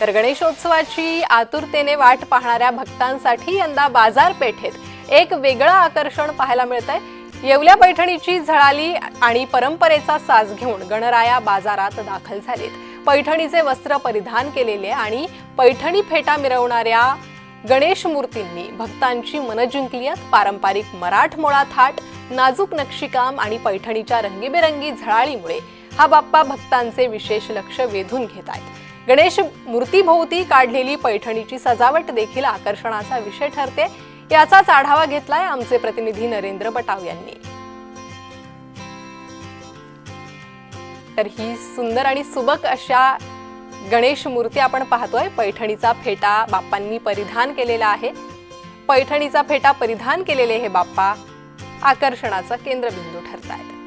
तर गणेशोत्सवाची आतुरतेने वाट पाहणाऱ्या भक्तांसाठी यंदा बाजारपेठेत एक वेगळं आकर्षण पाहायला मिळतंय. येवल्या पैठणीची झळाली आणि परंपरेचा साज घेऊन गणराया बाजारात दाखल झालेत. पैठणीचे वस्त्र परिधान केलेले आणि पैठणी फेटा मिरवणाऱ्या गणेश मूर्तींनी भक्तांची मनं जिंकली आहेत. पारंपरिक मराठमोळा थाट नाजूक नक्षीकाम आणि पैठणीच्या रंगीबेरंगी झळाळीमुळे हा बाप्पा भक्तांचे विशेष लक्ष वेधून घेत आहेत. गणेश मूर्तीभोवती काढलेली पैठणीची सजावट देखील आकर्षणाचा विषय ठरते. याचाच आढावा घेतलाय आमचे प्रतिनिधी नरेंद्र बटाव यांनी. तर ही सुंदर आणि सुबक अशा गणेश मूर्ती आपण पाहतोय. पैठणीचा फेटा बाप्पांनी परिधान केलेला आहे. पैठणीचा फेटा परिधान केलेले हे बाप्पा आकर्षणाचा केंद्रबिंदू ठरत आहेत